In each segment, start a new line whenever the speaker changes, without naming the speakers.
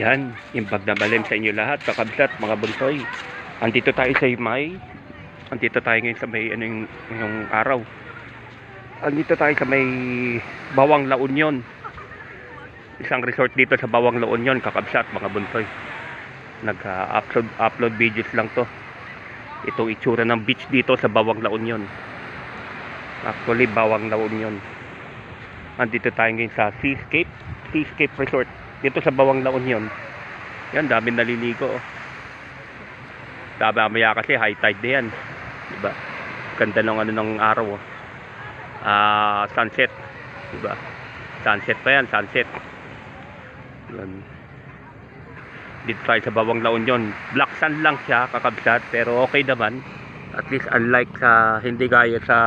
Yan, yung pagdamalim sa inyo lahat, kakabsat, mga bunsoy. Andito tayo sa Imay. Andito tayo ngayon sa may, ano yung, yung araw. Andito tayo sa may Bawang La Union. Isang resort dito sa Bawang La Union, kakabsat, mga bunsoy. Nag-upload upload videos lang to. Itong itsura ng beach dito sa Bawang La Union. Actually, Bawang La Union. Andito tayo ngayon sa Seascape, Seascape Resort dito sa Bawang La Union. Yan, dami naliligo. Oh. Mamaya kasi high tide na yan. Diba? Ganda ng ano ng araw. Oh. Ah, sunset. Diba? Sunset pa yan, sunset. Yan. Dito tayo sa Bawang La Union. Black sand lang siya, kakabsat, pero okay naman. At least unlike sa hindi gaya sa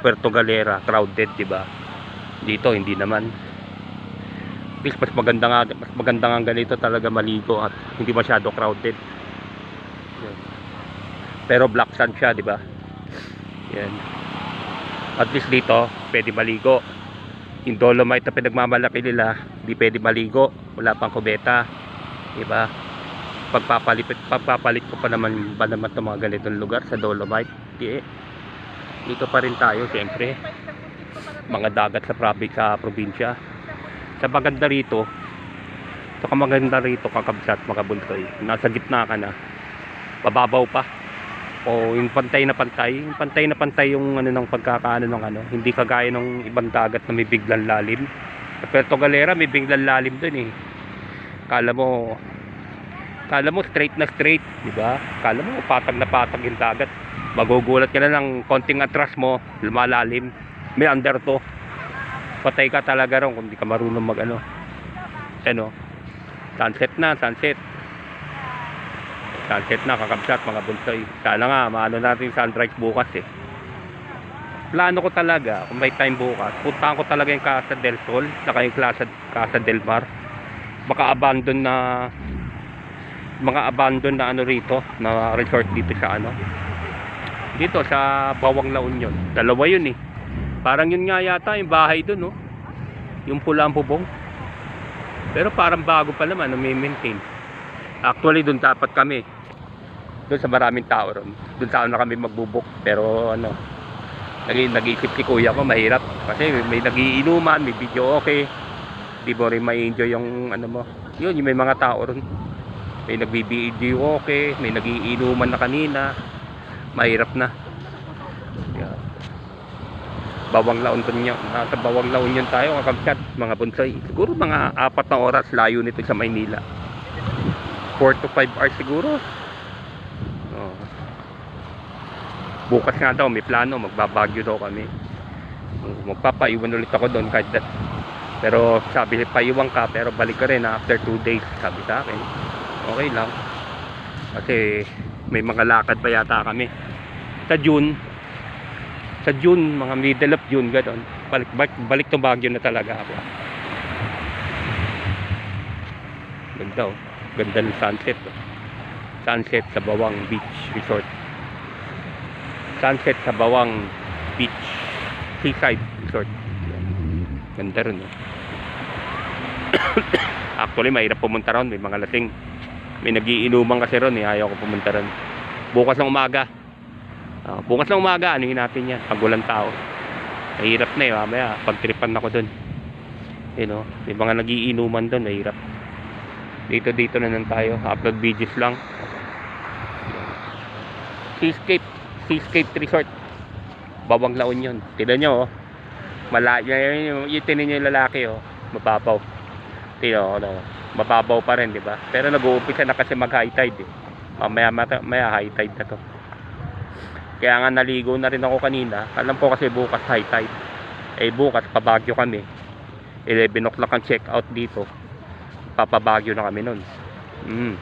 Puerto Galera, crowded, 'di ba? Dito hindi naman least mas maganda nga mas maganda nga ganito talaga maligo at hindi masyado crowded. Yan. pero black sand siya di ba? Yan. At least dito pwede maligo. Yung dolomite na pinagmamalaki nila di pwede maligo. Wala pang kubeta di ba? Pagpapalit pagpapalit ko pa naman ba naman itong mga ganitong lugar sa dolomite? Di eh. dito pa rin tayo siyempre. Mga dagat sa probi sa probinsya sa maganda rito sa maganda rito kakabsat mga buntoy nasa gitna ka na. Bababaw pa. O yung pantay na pantay. Yung pantay na pantay yung ano ng pagkakaano ng ano hindi kagaya ng ibang dagat na may biglang lalim. Sa Puerto Galera may biglang lalim dun eh. Kala mo kala mo straight na straight di ba? Kala mo patag na patag yung dagat. Magugulat ka na ng konting atras mo lumalalim. May under to patay ka talaga ron kung di ka marunong mag ano. Ano? Sunset na sunset. Sunset na kakabsat mga bunsoy sana nga maano natin sunrise bukas eh. Plano ko talaga kung may time bukas puntahan ko talaga yung Casa del Sol saka yung Casa, Casa del Mar. Baka abandon na mga abandon na ano rito na resort dito sa ano. Dito sa Bawang La Union. Dalawa yun eh Parang yun nga yata yung bahay doon, no? Yung pula ang bubong. Pero parang bago pa naman, may-maintain. Actually, doon dapat kami. Doon sa maraming tao ron. Doon sana kami magbubok. Pero ano, nag nag-iisip si kuya ko, mahirap. Kasi may nagiinuman, may video okay. Di mo rin ma-enjoy yung ano mo. Yun, yung may mga tao ron. May nagbi-video okay, may nagiinuman na kanina. Mahirap na. Bawang Laon to niya. Nasa Bawang Laon yun tayo, kakabsat, mga bunsoy. Siguro mga apat na oras layo nito sa Maynila. 4 to 5 hours siguro. Oh. Bukas nga daw, may plano, magbabagyo daw kami. Magpapaiwan ulit ako doon kahit that. Pero sabi, paiwan ka, pero balik ka rin after 2 days, sabi sa akin. Okay lang. Kasi may mga lakad pa yata kami. Sa June, sa June, mga middle of June, gano'n. Balik, balik, balik to Baguio na talaga ako. Ganda oh. Ganda ng sunset. Oh. Sunset sa Bawang Beach Resort. Sunset sa Bawang Beach Seaside Resort. Ganda rin oh. Actually, mahirap pumunta ron. May mga lasing. May nagiinuman kasi ron eh. Ayaw ko pumunta ron. Bukas ng umaga. Uh, bukas ng umaga, anuhin natin yan. Pag walang tao. Mahirap na eh, mamaya. Pagtripan ako dun. You know, may mga nagiinuman dun, mahirap. Dito, dito na lang tayo. Upload videos lang. Seascape. Seascape Resort. Bawang La Union. Tignan nyo, oh. Mala yung, yung, tinin yung lalaki, oh. Mababaw. Tino, ano, mababaw pa rin, di ba? Pero nag-uumpisa na kasi mag-high tide, eh. Mamaya, maya, maya high tide na to. Kaya nga naligo na rin ako kanina. Alam ko kasi bukas high tide. Eh bukas pabagyo kami. 11 o'clock ang check out dito. Papabagyo na kami nun. Mm.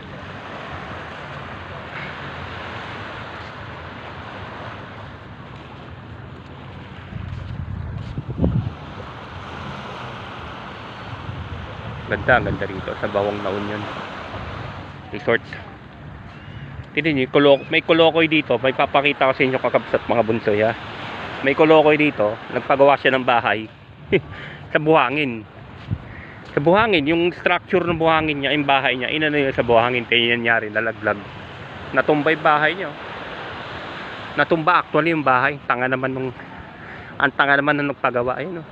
Ganda, ganda rito sa Bawang La Union Resort. Tignan nyo, kulok, may kulokoy dito. May papakita ko sa inyo kakabsat mga bunsoy ha. May kulokoy dito. Nagpagawa siya ng bahay. sa buhangin. Sa buhangin, yung structure ng buhangin niya, yung bahay niya, inano niya sa buhangin, kaya nangyari, nalaglag. Natumba yung bahay niya. Natumba actually yung bahay. Tanga naman nung, ang tanga naman nung nagpagawa. Ayun oh.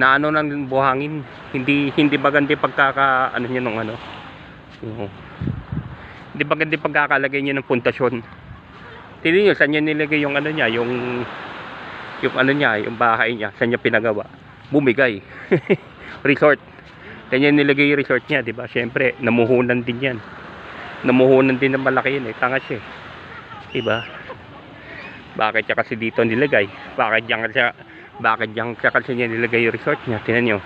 Na ano ng buhangin, hindi hindi maganda pagkaka ano niya nung ano. Yung, hindi maganda yung pagkakalagay niya ng puntasyon. Tingnan niyo saan niya nilagay yung ano niya, yung yung ano niya, yung bahay niya, saan niya pinagawa. Bumigay. resort. Kanya nilagay yung resort niya, di ba? Siyempre, namuhunan din yan. Namuhunan din ng malaki yun eh. Tanga siya eh. Di ba? Bakit siya kasi dito nilagay? Bakit diyan siya bakit diyan siya kasi niya nilagay yung resort niya? Tingnan niyo.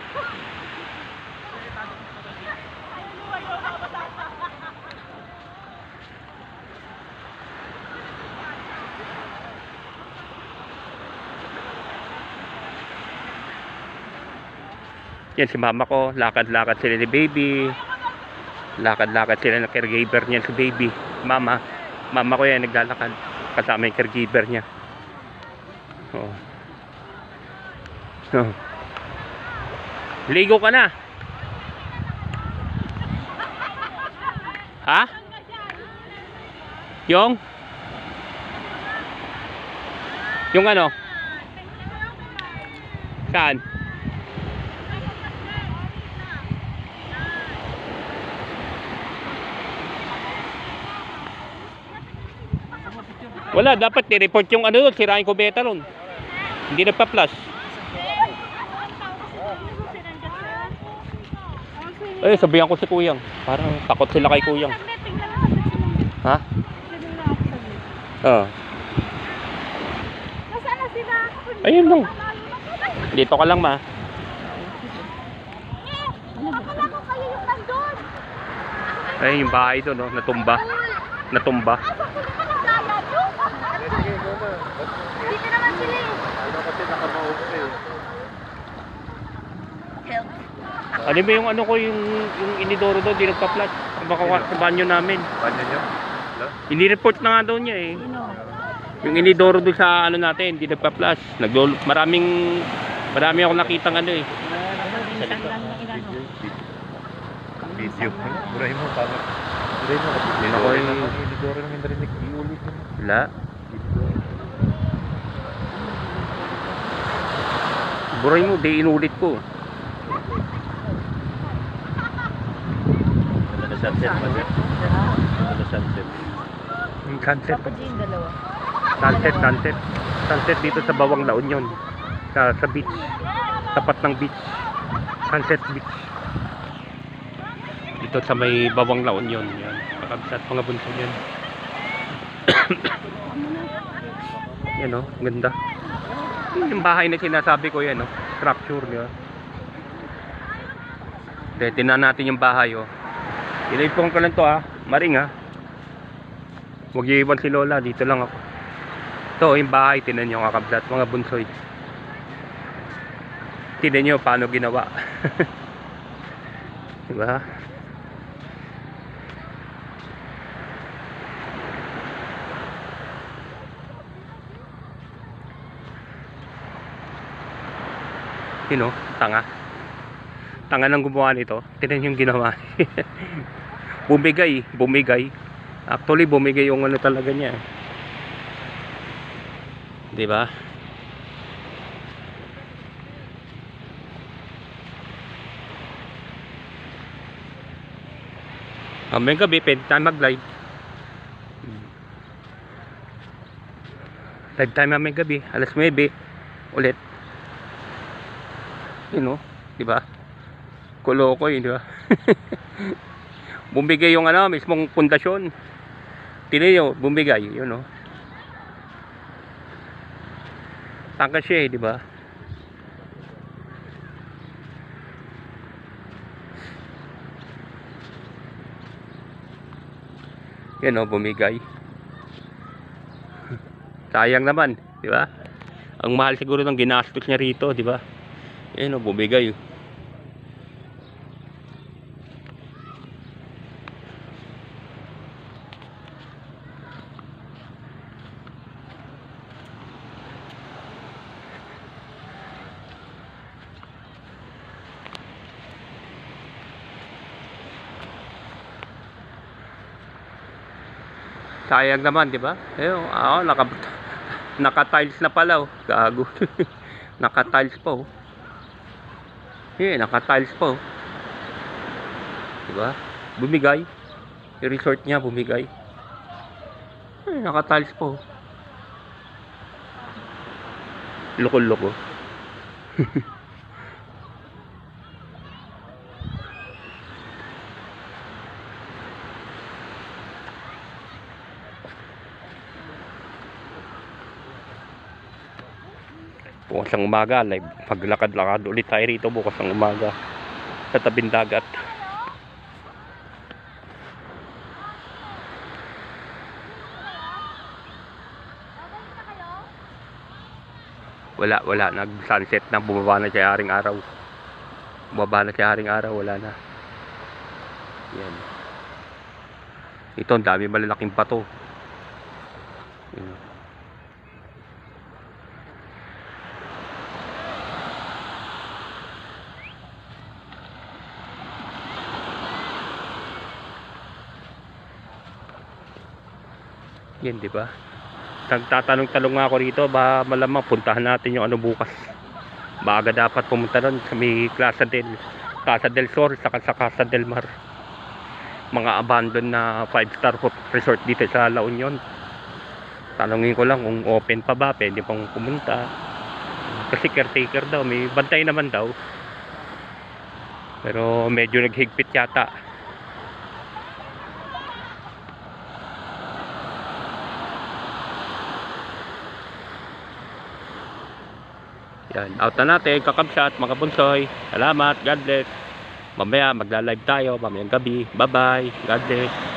Yan si mama ko, lakad-lakad sila ni baby. Lakad-lakad sila ng caregiver niya si baby. Mama, mama ko yan naglalakad. Kasama yung caregiver niya. Oh. Oh. Ligo ka na. Ha? Yung? Yung ano? Saan? Wala, dapat i-report yung ano doon, sirain ko beta ron. Hindi nagpa-plus. Eh, sabihan ko si Kuyang. Parang takot sila kay Kuyang. Ha? Oo.
Na sila?
Ayun lang. Dito ka lang, ma. Ayun yung bahay doon, no? Natumba. Natumba.
Asa ko naman ang lala doon? Dito naman sila eh. Help.
Ano ba yung ano ko, yung, yung inidoro doon, di nagpa-plus. Baka sa banyo namin.
Banyo nyo?
Ini-report na nga daw niya eh. Yung inidoro doon sa ano natin, di nagpa-plus. Naglolo, maraming, marami ako nakitang ano eh.
Video. Burahin mo, paano? Burahin mo kasi.
Yun ako yung-
naman, yung Lidoro naman narinig. Iulit mo.
Wala. Buray mo, di inulit ko.
Ano sunset pa siya? Ano sunset?
Yung sunset.
Tapos yung dalawa.
Sunset, sunset. Sunset dito sa Bawang La Union. Sa, sa beach. Tapat ng beach. Sunset beach. Dito sa may Bawang La Union. Yan. Kakabsat mga bunso yan. yan o, ganda. Yun Yung bahay na sinasabi ko yan o. Structure niya. Okay, tinan natin yung bahay o. Ilipong ko lang to ha. Maring ha. Huwag iiwan si Lola. Dito lang ako. Ito, yung bahay, tinan nyo kakablat, mga bunsoy. Tinan nyo paano ginawa. diba? Sino? Tanga. Tanga nang gumawa nito. Tinan yung ginawa. bumigay, bumigay. Actually, bumigay yung ano talaga niya. 'di ba? Mamayang gabi, pwede tayo mag-live. Live tayo mamayang gabi, alas 9 ulit. Yun o, di ba? Kuloko yun, di ba? bumigay yung ano, mismong pundasyon. Tinayo, bumigay, yun o. Tangka siya eh, di ba? Yan o, bumigay. Sayang naman, di ba? Ang mahal siguro ng ginastos niya rito, di ba? Ayan o, bumigay. Sayang naman, di ba? Eh, oh, naka, naka-tiles na pala, oh. Gago. naka-tiles pa, oh. Eh, naka-tiles pa, oh. Di ba? Bumigay. Yung resort niya, bumigay. Eh, naka-tiles pa, oh. Loko-loko. Bukas ng umaga, live. Paglakad-lakad ulit tayo rito bukas ng umaga. Sa tabing dagat. Wala, wala. Nag-sunset na. Bumaba na siya haring araw. Bumaba na siya haring araw. Wala na. Yan. Ito, ang dami malalaking bato. Yan. Yan, di ba? Nagtatanong-talong nga ako rito, ba malamang puntahan natin yung ano bukas. Maaga dapat pumunta doon sa may Plaza del Casa del Sol saka sa Casa del Mar. Mga abandoned na 5-star resort dito sa La Union. Tanungin ko lang kung open pa ba, pwede pang pumunta. Kasi caretaker daw, may bantay naman daw. Pero medyo naghigpit yata. Yan, out na natin, kakabsat, mga bunsoy. Salamat, God bless. Mamaya magla-live tayo, mamayang gabi. Bye-bye, God bless.